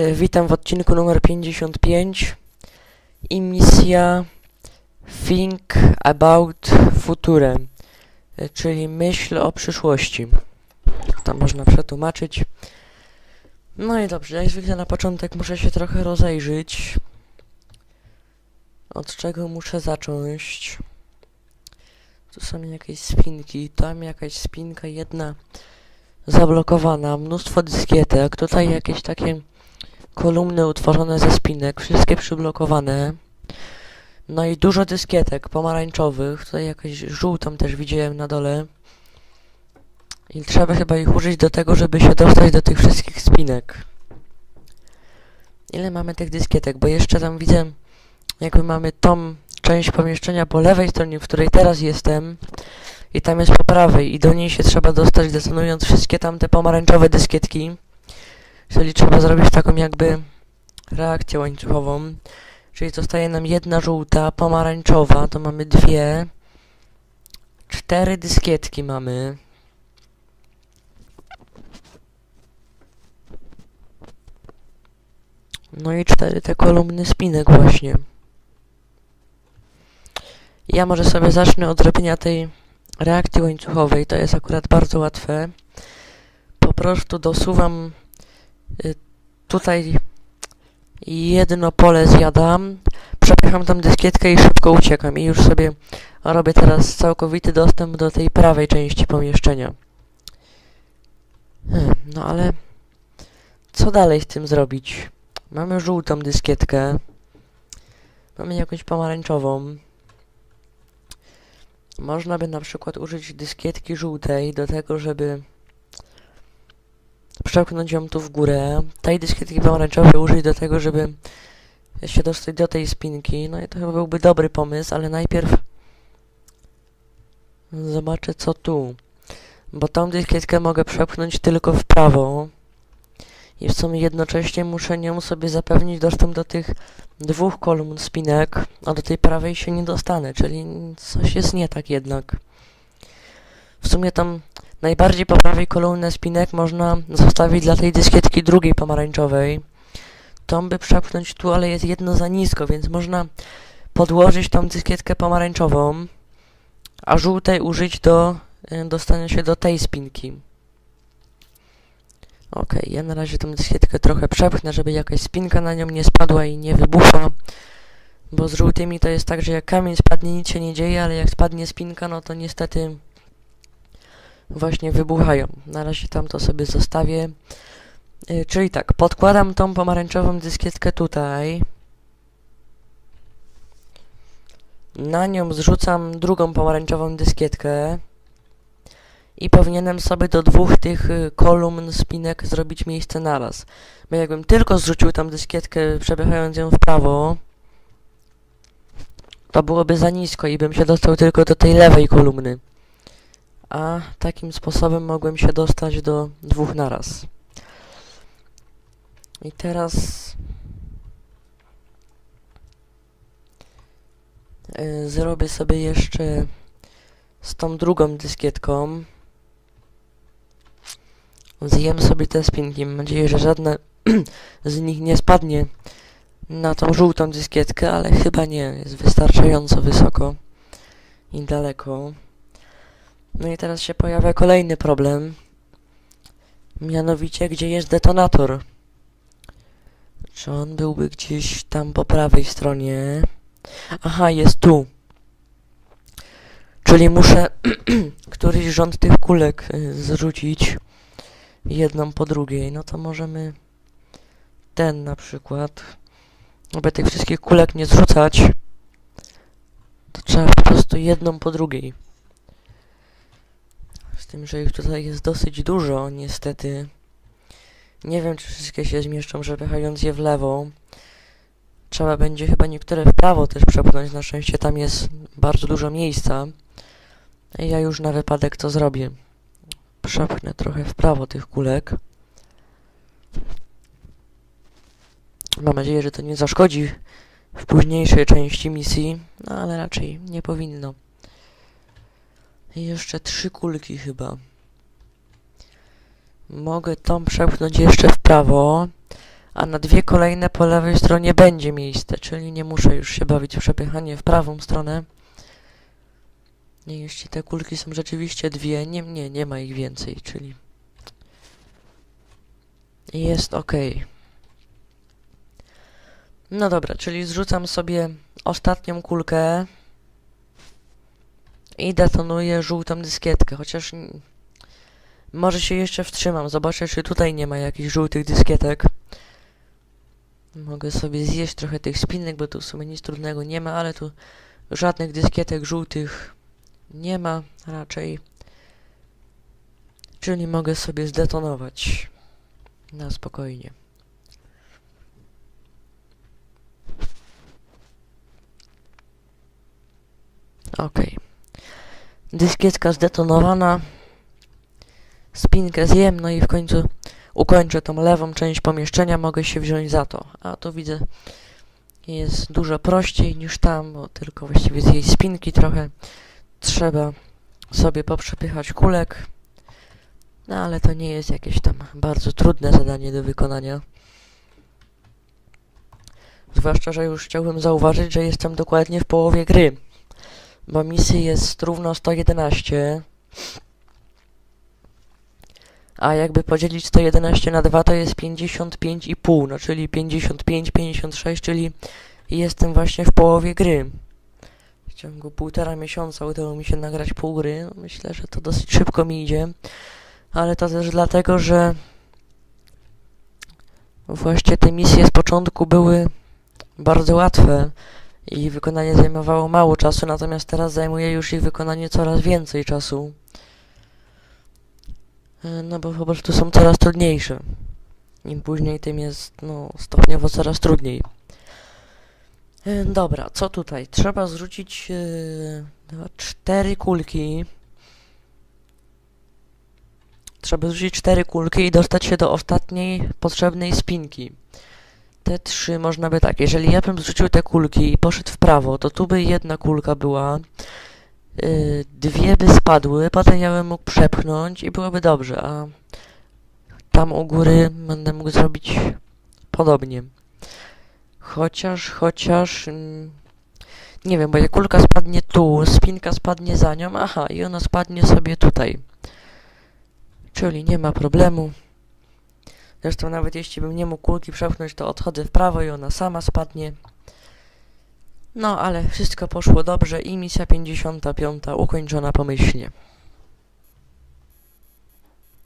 E, Witam w odcinku numer 55 i misja Think About Future, e, czyli myśl o przyszłości. To można przetłumaczyć. No i dobrze, jak zwykle na początek muszę się trochę rozejrzeć. Od czego muszę zacząć? Tu są jakieś spinki, tam jakaś spinka jedna zablokowana, mnóstwo dyskietek, tutaj jakieś takie kolumny utworzone ze spinek, wszystkie przyblokowane. No i dużo dyskietek pomarańczowych, tutaj jakaś żółtą też widziałem na dole. I trzeba chyba ich użyć do tego, żeby się dostać do tych wszystkich spinek. Ile mamy tych dyskietek? Bo jeszcze tam widzę, jakby mamy tą część pomieszczenia po lewej stronie, w której teraz jestem. I tam jest po prawej i do niej się trzeba dostać, detonując wszystkie tamte pomarańczowe dyskietki. Czyli trzeba zrobić taką jakby reakcję łańcuchową. Czyli zostaje nam jedna żółta, pomarańczowa, to mamy dwie. Cztery dyskietki mamy. No i cztery te kolumny spinek właśnie. Ja może sobie zacznę od robienia tej reakcji łańcuchowej. To jest akurat bardzo łatwe. Po prostu dosuwam tutaj jedno pole zjadam, przepycham tam dyskietkę i szybko uciekam. I już sobie robię teraz całkowity dostęp do tej prawej części pomieszczenia. Hmm, no ale co dalej z tym zrobić? Mamy żółtą dyskietkę. Mamy jakąś pomarańczową. Można by na przykład użyć dyskietki żółtej do tego, żeby przepchnąć ją tu w górę. Tej dyskietki pomarańczowej użyć do tego, żeby się dostać do tej spinki. No i to chyba byłby dobry pomysł, ale najpierw zobaczę co tu. Bo tą dyskietkę mogę przepchnąć tylko w prawo. I w sumie jednocześnie muszę nią sobie zapewnić dostęp do tych dwóch kolumn spinek, a do tej prawej się nie dostanę, czyli coś jest nie tak jednak. W sumie tam najbardziej po prawej kolumnę spinek można zostawić dla tej dyskietki drugiej pomarańczowej. Tą by przepchnąć tu, ale jest jedno za nisko, więc można podłożyć tą dyskietkę pomarańczową, a żółtej użyć do y, dostania się do tej spinki. Ok, ja na razie tą dyskietkę trochę przepchnę, żeby jakaś spinka na nią nie spadła i nie wybuchła. Bo z żółtymi to jest tak, że jak kamień spadnie, nic się nie dzieje, ale jak spadnie spinka, no to niestety właśnie wybuchają. Na razie tam to sobie zostawię. Yy, czyli tak, podkładam tą pomarańczową dyskietkę tutaj. Na nią zrzucam drugą pomarańczową dyskietkę. I powinienem sobie do dwóch tych y, kolumn spinek zrobić miejsce naraz. Bo jakbym tylko zrzucił tam dyskietkę, przepychając ją w prawo, to byłoby za nisko i bym się dostał tylko do tej lewej kolumny. A takim sposobem mogłem się dostać do dwóch naraz. I teraz... Yy, zrobię sobie jeszcze z tą drugą dyskietką. Zjem sobie te spinki. Mam nadzieję, że żadna z nich nie spadnie na tą żółtą dyskietkę, ale chyba nie. Jest wystarczająco wysoko i daleko. No i teraz się pojawia kolejny problem. Mianowicie, gdzie jest detonator? Czy on byłby gdzieś tam po prawej stronie? Aha, jest tu. Czyli muszę któryś rząd tych kulek y, zrzucić jedną po drugiej. No to możemy ten na przykład. Aby tych wszystkich kulek nie zrzucać, to trzeba po prostu jedną po drugiej. Tym, że ich tutaj jest dosyć dużo, niestety. Nie wiem, czy wszystkie się zmieszczą, przepychając je w lewo. Trzeba będzie chyba niektóre w prawo też przepchnąć. Na szczęście tam jest bardzo dużo miejsca. Ja już na wypadek to zrobię. Przepchnę trochę w prawo tych kulek. Mam nadzieję, że to nie zaszkodzi w późniejszej części misji, no ale raczej nie powinno. I jeszcze trzy kulki chyba. Mogę tą przepchnąć jeszcze w prawo, a na dwie kolejne po lewej stronie będzie miejsce, czyli nie muszę już się bawić w przepychanie w prawą stronę. Nie, jeśli te kulki są rzeczywiście dwie, nie, nie, nie ma ich więcej, czyli jest ok. No dobra, czyli zrzucam sobie ostatnią kulkę i detonuję żółtą dyskietkę, chociaż może się jeszcze wstrzymam, zobaczę czy tutaj nie ma jakichś żółtych dyskietek. Mogę sobie zjeść trochę tych spinek, bo tu w sumie nic trudnego nie ma, ale tu żadnych dyskietek żółtych nie ma raczej. Czyli mogę sobie zdetonować na spokojnie. Ok. Dyskietka zdetonowana. Spinkę zjem, no i w końcu ukończę tą lewą część pomieszczenia, mogę się wziąć za to. A to widzę jest dużo prościej niż tam, bo tylko właściwie z jej spinki trochę trzeba sobie poprzepychać kulek. No ale to nie jest jakieś tam bardzo trudne zadanie do wykonania. Zwłaszcza, że już chciałbym zauważyć, że jestem dokładnie w połowie gry. Bo misji jest równo 111. A jakby podzielić 111 na 2 to jest 55,5, no czyli 55, 56, czyli jestem właśnie w połowie gry. W ciągu półtora miesiąca udało mi się nagrać pół gry. Myślę, że to dosyć szybko mi idzie. Ale to też dlatego, że właśnie te misje z początku były bardzo łatwe i wykonanie zajmowało mało czasu, natomiast teraz zajmuje już ich wykonanie coraz więcej czasu. E, No bo po prostu są coraz trudniejsze. Im później, tym jest no, stopniowo coraz trudniej. E, Dobra, co tutaj? Trzeba zrzucić dwa, cztery kulki. Trzeba zrzucić cztery kulki i dostać się do ostatniej potrzebnej spinki. Te trzy można by tak, jeżeli ja bym zrzucił te kulki i poszedł w prawo, to tu by jedna kulka była, yy, dwie by spadły, potem ja bym mógł przepchnąć i byłoby dobrze, a tam u góry będę mógł zrobić podobnie. Chociaż, chociaż... Mm, nie wiem, bo jak kulka spadnie tu, spinka spadnie za nią, aha, i ona spadnie sobie tutaj. Czyli nie ma problemu. Zresztą nawet jeśli bym nie mógł kulki przepchnąć, to odchodzę w prawo i ona sama spadnie. No, ale wszystko poszło dobrze i misja 55 ukończona pomyślnie.